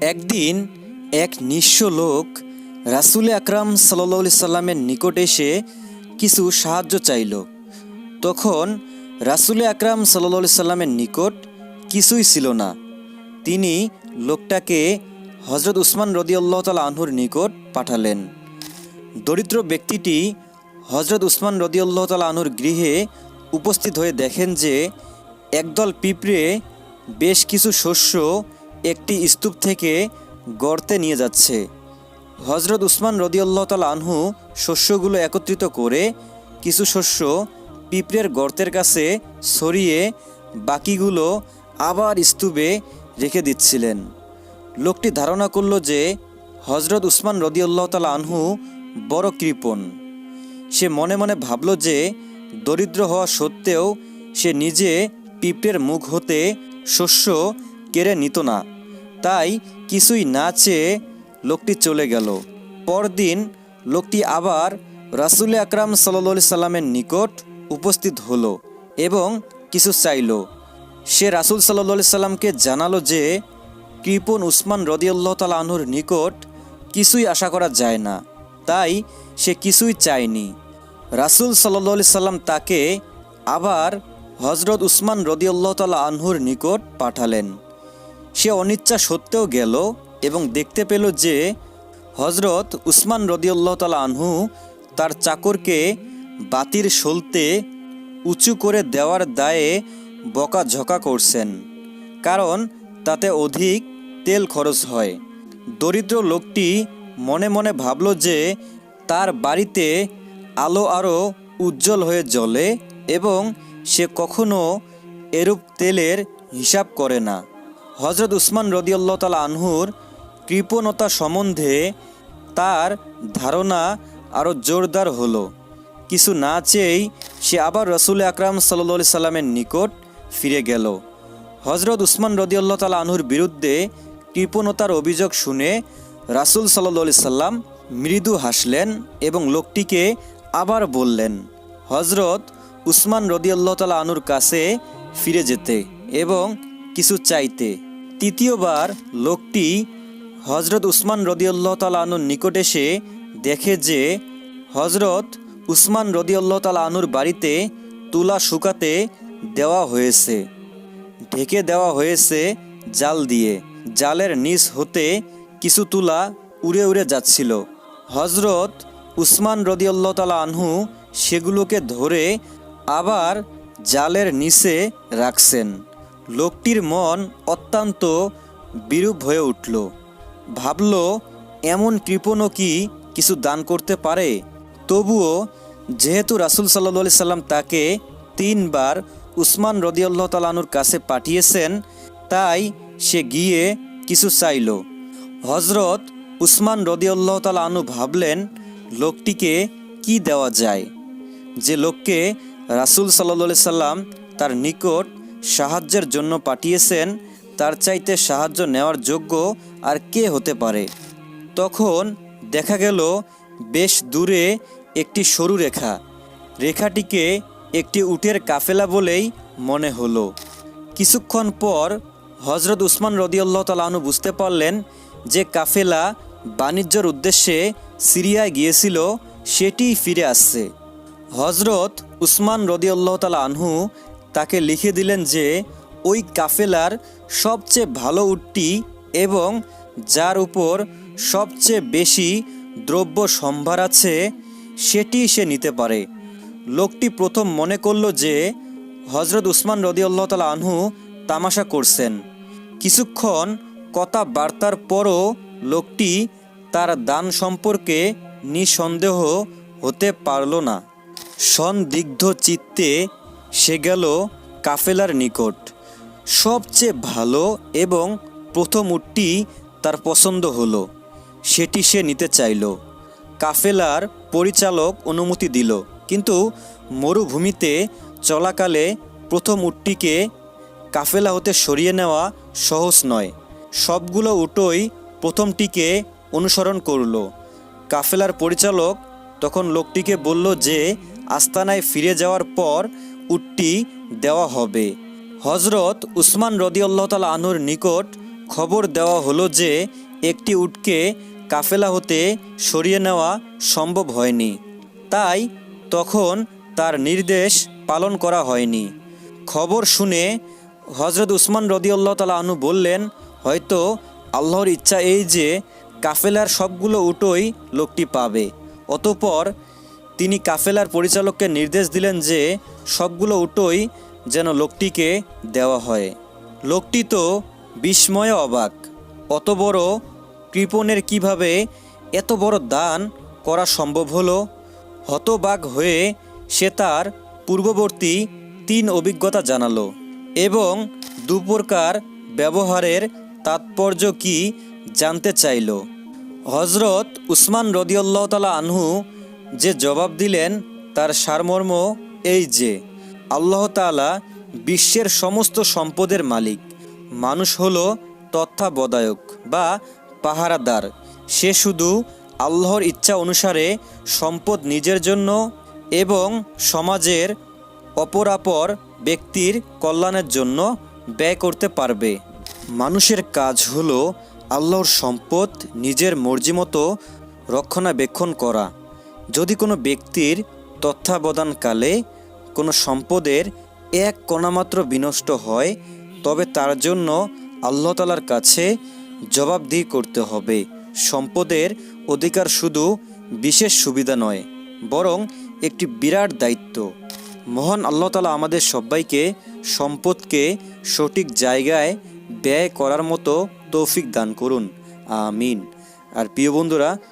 একদিন এক নিঃস্ব লোক রাসুল আকরাম সাল্লি সাল্লামের নিকট এসে কিছু সাহায্য চাইল। তখন রাসুল আকরাম সাল্লি সাল্লামের নিকট কিছুই ছিল না। তিনি লোকটাকে হজরত উসমান রদিয়াল্লাহ তালা আনহুর নিকট পাঠালেন। দরিদ্র ব্যক্তিটি হজরত উসমান রদিয়াল্লাহ তালা আনহুর গৃহে উপস্থিত হয়ে দেখেন যে একদল পিঁপড়ে বেশ কিছু শস্য একটি স্তূপ থেকে গর্তে নিয়ে যাচ্ছে। হজরত উসমান রদিয়াল্লাহ তালা আনহু শস্যগুলো একত্রিত করে কিছু শস্য পিঁপড়ের গর্তের কাছে সরিয়ে বাকিগুলো আবার স্তূপে রেখে দিচ্ছিলেন। লোকটি ধারণা করল যে হজরত উসমান রদিউল্লাহ তালা আনহু বড় কৃপণ। সে মনে মনে ভাবল যে দরিদ্র হওয়া সত্ত্বেও সে নিজে পিঁপড়ের মুখ হতে শস্য কেড়ে নিত না। তাই কিছুই না চেয়ে লোকটি চলে গেল। পরদিন লোকটি আবার রাসুল আকরাম সাল্লি সাল্লামের নিকট উপস্থিত হলো এবং কিছু চাইল। সে রাসুল সাল্লি সাল্লামকে জানালো যে কৃপন উসমান রদিউল্লাহ তালা আনহুর নিকট কিছুই আশা করা যায় না, তাই সে কিছুই চায়নি। রাসুল সাল্লি সাল্লাম তাকে আবার হজরত উসমান রদিউল্লাহ তালা আনহুর নিকট পাঠালেন। সে অনিচ্ছা সত্ত্বেও গেল এবং দেখতে পেল যে হজরত উসমান রদিউল্লাহ তালা আনহু তার চাকরকে বাতির সলতে উঁচু করে দেওয়ার দায়ে বকাঝকা করছেন, কারণ তাতে অধিক তেল খরচ হয়। দরিদ্র লোকটি মনে মনে ভাবল যে তার বাড়িতে আলো আরও উজ্জ্বল হয়ে জ্বলে এবং সে কখনো এরূপ তেলের হিসাব করে না। হজরত উসমান রদিউল্লাহ তালা আনহুর কৃপণতা সম্বন্ধে তার ধারণা আরও জোরদার হলো। কিছু না চেয়েই সে আবার রসুল আকরাম সাল্লি সাল্লামের নিকট ফিরে গেল। হজরত উসমান রদিউল্লাহ তালা আনহুর বিরুদ্ধে কৃপণতার অভিযোগ শুনে রাসুল সাল্লি সাল্লাম মৃদু হাসলেন এবং লোকটিকে আবার বললেন হজরত উসমান রদিউল্লাহ তালা আনুর কাছে ফিরে যেতে এবং কিছু চাইতে। তৃতীয়বার লোকটি হজরত উসমান রদিউল্লাহ তালা আনুর নিকট এসে দেখে যে হজরত উসমান রদিউল্লাহ তালা আনুর বাড়িতে তুলা শুকাতে দেওয়া হয়েছে। ঢেকে দেওয়া হয়েছে জাল দিয়ে। জালের নিচ হতে কিছু তুলা উড়ে উড়ে যাচ্ছিল। হজরত উসমান রদিউল্লাহ তালা আনহু সেগুলোকে ধরে আবার জালের নিচে রাখছেন। লোকটির মন অত্যন্ত বিরূপ হয়ে উঠল। ভাবল, এমন কৃপণও কি কিছু দান করতে পারে? তবুও যেহেতু রাসুল সাল্লি সাল্লাম তাকে তিনবার উসমান রদিউল্লাহ তালানুর কাছে পাঠিয়েছেন, তাই সে গিয়ে কিছু চাইল। হজরত উসমান রদিউল্লাহ তালা আনু ভাবলেন, লোকটিকে কি দেওয়া যায়? যে লোককে রাসুল সাল্লি সাল্লাম তার নিকট সাহায্যের জন্য পাঠিয়েছেন, তার চাইতে সাহায্য নেওয়ার যোগ্য আর কে হতে পারে। তখন দেখা গেল, বেশ দূরে একটি সরু রেখা। রেখাটিকে একটি উটের কাফেলা বলেই মনে হলো। কিছুক্ষণ পর হজরত উসমান রদিউল্লাহ তালাহনু বুঝতে পারলেন যে কাফেলা বাণিজ্যর উদ্দেশ্যে সিরিয়ায় গিয়েছিল, সেটিই ফিরে আসছে। হজরত উসমান রদিউল্লাহ তালা আনহু তাকে লিখে দিলেন যে, ওই কাফেলার সবচেয়ে ভালো উটটি এবং যার উপর সবচেয়ে বেশি দ্রব্য সম্ভার আছে, সেটি সে নিতে পারে। লোকটি প্রথম মনে করল যে হজরত উসমান রদিউল্লাহ তালা আনহু তামাশা করছেন। কিছুক্ষণ কথা বার্তার পরও লোকটি তার দান সম্পর্কে নিঃসন্দেহ হতে পারল না। সন্দিগ্ধ চিত্তে সে গেল কাফেলার নিকট। সবচেয়ে ভালো এবং প্রথম উটটি তার পছন্দ হলো, সেটি সে নিতে চাইল। কাফেলার পরিচালক অনুমতি দিল, কিন্তু মরুভূমিতে চলাকালে প্রথম উটটিকে কাফেলা হতে সরিয়ে নেওয়া সহজ নয়। সবগুলো উটোই প্রথমটিকে অনুসরণ করল। কাফেলার পরিচালক তখন লোকটিকে বলল যে, আস্তানায় ফিরে যাওয়ার পর উটটি দেওয়া হবে। হজরত উসমান রদিউল্লাহ তালা আনুর নিকট খবর দেওয়া হলো যে, একটি উটকে কাফেলা হতে সরিয়ে নেওয়া সম্ভব হয়নি। তাই তখন তার নির্দেশ পালন করা হয়নি। খবর শুনে হজরত উসমান রদিউল্লাহ তালা আনু বললেন, হয়তো আল্লাহর ইচ্ছা এই যে, কাফেলার সবগুলো উটোই লোকটি পাবে। অতপর তিনি কাফেলার পরিচালককে নির্দেশ দিলেন যে সবগুলো উটোই যেন লোকটিকে দেওয়া হয়। লোকটি তো বিস্ময়ে অবাক। অত বড় কৃপণের কীভাবে এত বড় দান করা সম্ভব হলো? হতবাক হয়ে সে তার পূর্ববর্তী তিন অভিজ্ঞতা জানালো এবং দুপ্রকার ব্যবহারের তাৎপর্য কি জানতে চাইল। হজরত উসমান রদিউল্লাহ তালা আনহু যে জবাব দিলেন, তার সারমর্ম এই যে, আল্লাহ তাআলা বিশ্বের সমস্ত সম্পদের মালিক। মানুষ হলো তত্ত্বাবধায়ক বা পাহারাদার। সে শুধু আল্লাহর ইচ্ছা অনুসারে সম্পদ নিজের জন্য এবং সমাজের অপরাপর ব্যক্তির কল্যাণের জন্য ব্যয় করতে পারবে। মানুষের কাজ হলো আল্লাহর সম্পদ নিজের মর্জি মতো রক্ষণাবেক্ষণ করা। যদি কোনো ব্যক্তির তত্ত্বাবধানকালে কোনো সম্পদের এক কণামাত্র বিনষ্ট হয়, তবে তার জন্য আল্লাহ তালার কাছে জবাবদিহি করতে হবে। সম্পদের অধিকার শুধু বিশেষ সুবিধা নয়, বরং একটি বিরাট দায়িত্ব। মহান আল্লাহ তালা আমাদের সবাইকে সম্পদকে সঠিক জায়গায় ব্যয় করার মতো তৌফিক দান করুন। আমিন। আর প্রিয় বন্ধুরা